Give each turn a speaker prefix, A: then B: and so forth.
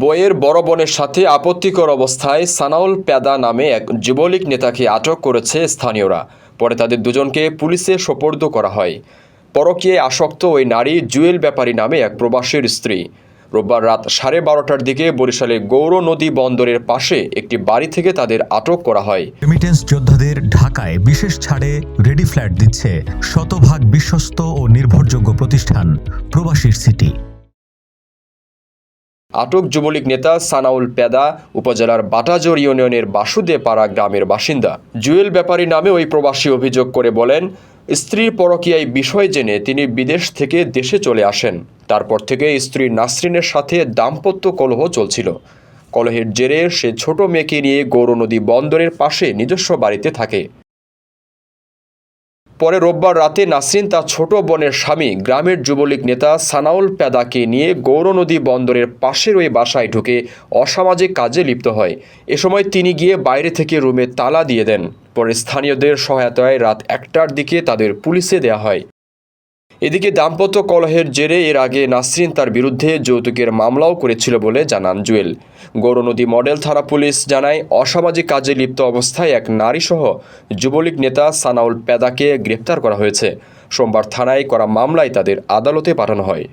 A: বইয়ের বড় বোনের সাথে আপত্তিকর অবস্থায় সানাউল প্যাদা নামে এক যুবলীগ নেতাকে আটক করেছে স্থানীয়রা। পরে তাদের দুজনকে পুলিশে সোপর্দ করা হয়। পরকীয়ায় আসক্ত ওই নারী জুয়েল ব্যাপারী নামে এক প্রবাসীর স্ত্রী। রোববার রাত সাড়ে বারোটার দিকে বরিশালে গৌর নদী বন্দরের পাশে একটি বাড়ি থেকে তাদের আটক করা হয়।
B: রেমিটেন্স যোদ্ধাদের ঢাকায় বিশেষ ছাড়ে রেডি ফ্ল্যাট দিচ্ছে শতভাগ বিশ্বস্ত ও নির্ভরযোগ্য প্রতিষ্ঠান প্রবাসীর সিটি।
A: আটক যুবলীগ নেতা সানাউল পেদা উপজেলার বাটাজোর ইউনিয়নের বাসুদেপাড়া গ্রামের বাসিন্দা। জুয়েল ব্যাপারী নামে ওই প্রবাসী অভিযোগ করে বলেন স্ত্রীর পরকীয়ায় বিষয় জেনে তিনি বিদেশ থেকে দেশে চলে আসেন। তারপর থেকে স্ত্রী নাসরিনের সাথে দাম্পত্য কলহ চলছিল। কলহের জেরে সে ছোট মেয়েকে নিয়ে গৌর নদী বন্দরের পাশে নিজস্ব বাড়িতে থাকে। পরে রোববার রাতে নাসরিন তার ছোট বোনের স্বামী গ্রামের যুবলীগ নেতা সানাউল প্যাদাকে নিয়ে গৌরনদী বন্দরের পাশের ওই বাসায় ঢুকে অসামাজিক কাজে লিপ্ত হয়। এ সময় তিনি গিয়ে বাইরে থেকে রুমে তালা দিয়ে দেন। পরে স্থানীয়দের সহায়তায় রাত একটার দিকে তাদের পুলিশে দেয়া হয়। এদিকে দাম্পত্য কলহের জেরে এর আগে নাসরিন তার বিরুদ্ধে যৌতুকের মামলাও করেছিল বলে জানান জুয়েল। গৌরনদী মডেল থানা পুলিশ জানায়, অসামাজিক কাজে লিপ্ত অবস্থায় এক নারীসহ যুবলীগ নেতা সানাউল পেদাকে গ্রেপ্তার করা হয়েছে। সোমবার থানায় করা মামলায় তাদের আদালতে পাঠানো হয়।